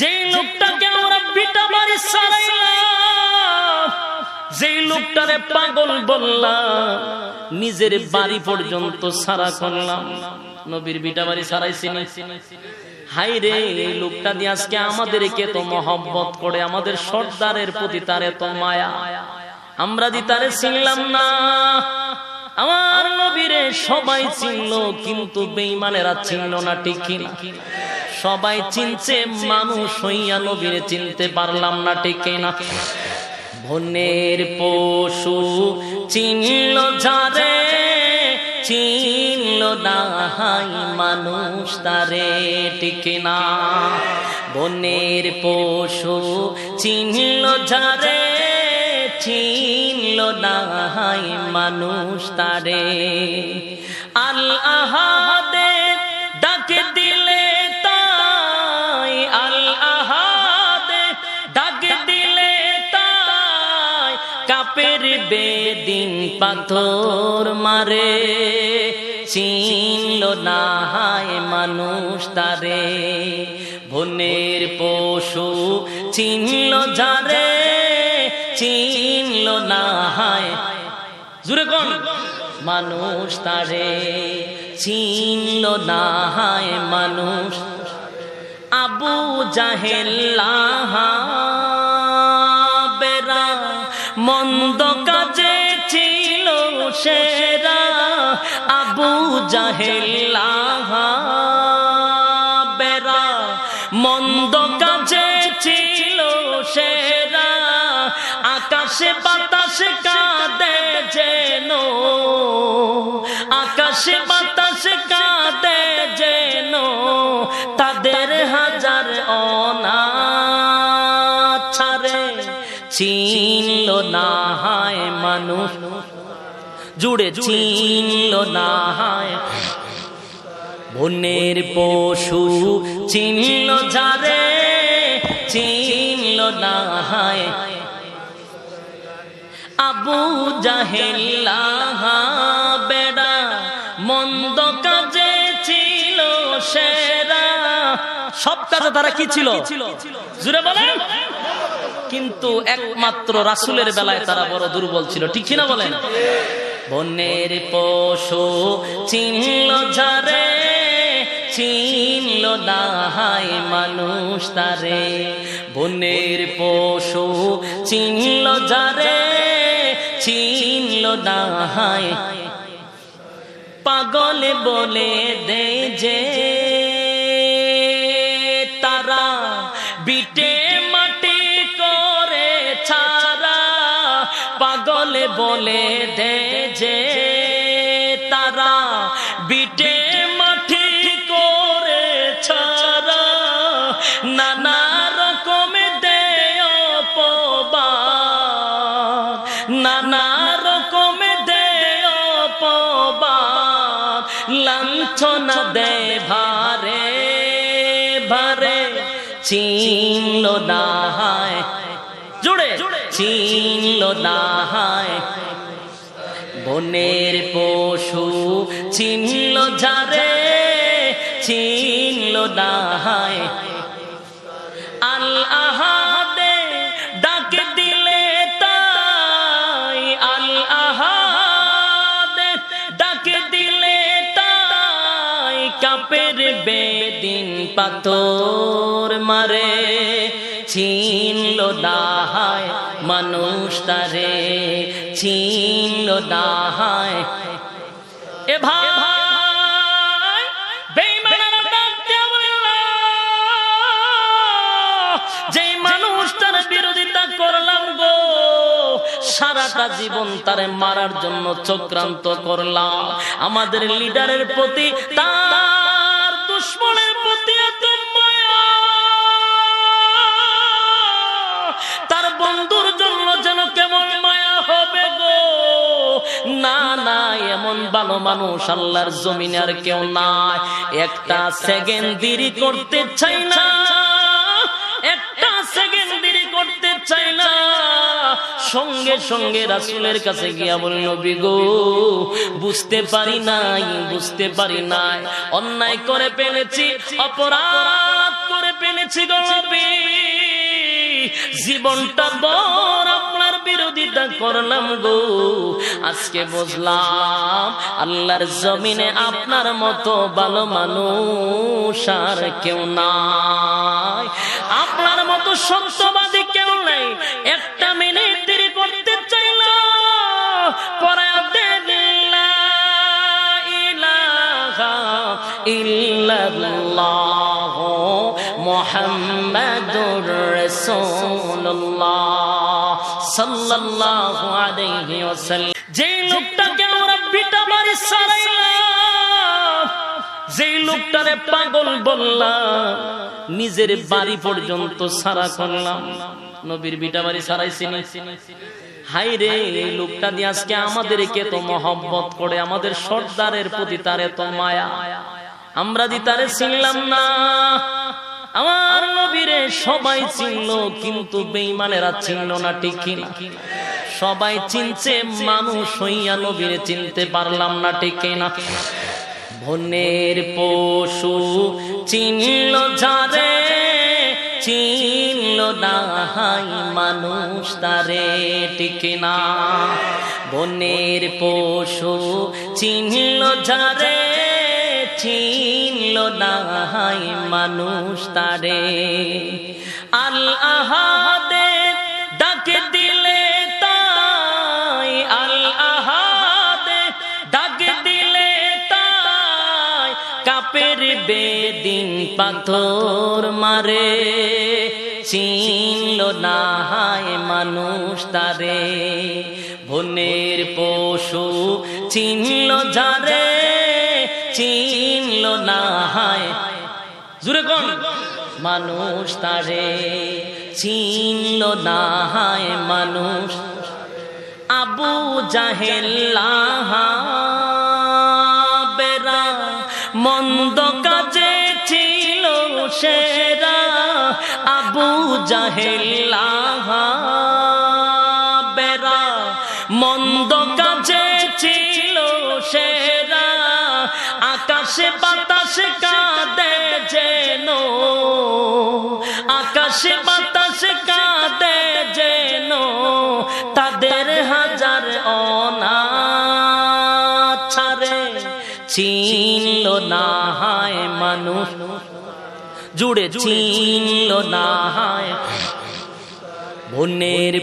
যে লোকটাকে আমরা বাড়ি সারাইলাম, যেই লোকটারে পাগল বললাম, নিজের বাড়ি পর্যন্ত সারা করলাম। নবীর বিটা বাড়ি সারাইছি হাই রে, এই লোকটা দিয়ে আজকে আমাদেরকে তো মহব্বত করে, আমাদের সর্দারের প্রতি তার এত মায়া। আমরা দি তারে চিনলাম না। আমার নবীরে সবাই চিনল, কিন্তু বেইমানেরা চিনল না, ঠিক কিনা? সবাই চিনছে, মানুষ হইয়া নবীরে চিনতে পারলাম না, ঠিক কিনা? বনের পশু চিনল যারে চিনল না হাই মানুষ তারে টিকে না বনের পশু চিনল যারে চিনল না হাই মানুষ তারে। আল আহাদে ডাকে দিলে তাই, আল আহাদে ডাকে দিলে তাই, কাপের বেদিন পাথর মারে। চিনল না হায় মানুষ তারে, বনের পশু চিনল যারে চিনল না হায়। জুড়ে কোন। মানুষ তারে চিনল না হায় মানুষ। আবু জাহেল্লাহা বেরা মন্দ কাজে ছিল সেরা। আবু জাহেল্লাহা বেরা মন্দ কাজে ছিল সেরা। আকাশে বাতাসে কাঁদে যেন, আকাশে বাতাসে কাঁদে যেন, তাদের হাজার অনাছারে চিনল না হায় মানুষ। জুড়ে চিনল না হায় বনের পশু, চিনল যারে চিনল না হায় আবু জাহেল্লাহ বেড়া, মন্দ কাজে ছিল সেরা। সব কাজে তারা কি ছিল? জুড়ে বলেন। কিন্তু একমাত্র রাসুলের বেলায় তারা বড় দুর্বল ছিল, ঠিক কিনা বলেন? বনের পশু চিনল ঝারে চিনল না হায় মানুষ তারে। বনের পশু চিনল যারে চিনল না হায় পাগল বলে দে যে তারা বিটে মাটি করে ছাড়া। পাগল বলে দে লাঞ্ছনা দে ভারে ভারে। চিনল না হায়। জুড়ে চিনল না হায়। বনের পশু চিনল যারে চিনল না হায়। আল কাপের বেদিন পাথর মারে চিনল দাহায় মানুষ তারে চিনল দাহায়। এ সারাটা জীবন তারে মারার জন্য চক্রান্ত করলাম। আমাদের লিডারের প্রতি তার কেমন মায়া হবে গো? না না, এমন ভালো মানুষ আল্লাহর জমিনে আর কেউ নাই। একটা সেকেন্ড দেরি করতে চাই না। একটা সেকেন্ড দেরি করতে চাই না। সঙ্গে সঙ্গে রাসুলের কাছে গিয়া বলি নবী গো, বুঝতে পারি নাই, বুঝতে পারি নাই। অন্যায় করে ফেলেছি, অপরাধ করে চিনেছি গো জীবনটা বড় বিরোধিতা করলাম গো। আজকে বুঝলাম আল্লাহর জমিনে আপনার মতো ভালো মানুষ আর কেউ নাই। আপনার মতো সত্যবাদী কেউ নেই। একটা মিনিট দেরি করতে চাইল, পরে ইল্লাল্লাহ মোহাম্মদুর রাসূলুল্লাহ। সাল্লাল্লাহু আলাইহি ওয়াসাল্লাম। যে লোকটাকে আমরা পিটা মারি সারাইলাম লোকটারে পাগল বললাম, নিজের বাড়ি পর্যন্ত সারা করলাম। নবীর বিটা বাড়ি সারাইছিনি হাই রে, এই লোকটা দিয়ে আজকে আমাদেরকে তো মহব্বত করে, আমাদের সর্দারের প্রতি তার এত মায়া। আমরা দি তারে চিনলাম না। আমার নবীরে সবাই চিনল কিন্তু বেইমানেরা চিনল না ঠিক কিনা? সবাই চিনছে মানুষ হইয়া নবীরে চিনতে পারলাম না ঠিক না বনের পশু চিনল যারে চিনল না হাই মানুষ তারে ঠিক না বনের পশু চিনল যারে চিনল না হাই মানুষ তারে। আল আহাদে ডাকে দিলে তাই, আল আহাদে ডাকে দিলে তাই, কাপের বেদিন পাথর মারে। চিনল না হায় মানুষ তারে, বনের পশু চিনল যারে চিনল না হায়। জুড়ে কোন। মানুষ তারে চিনল না হায়, মানুষ। আবু জাহেল্লাহ বেরা মন্দ কাজে ছিল সেরা। আবু জাহেল্লাহ বেরা মন্দ কাজে ছিল সেরা। আকাশে বাতাসে কাঁদে যেন। আকাশে বাতাসে কাঁদে যেন। তাদের হাজার অনাছারে চিনল না হায় মানুষ। জুড়ে চিনল না হায়। বনের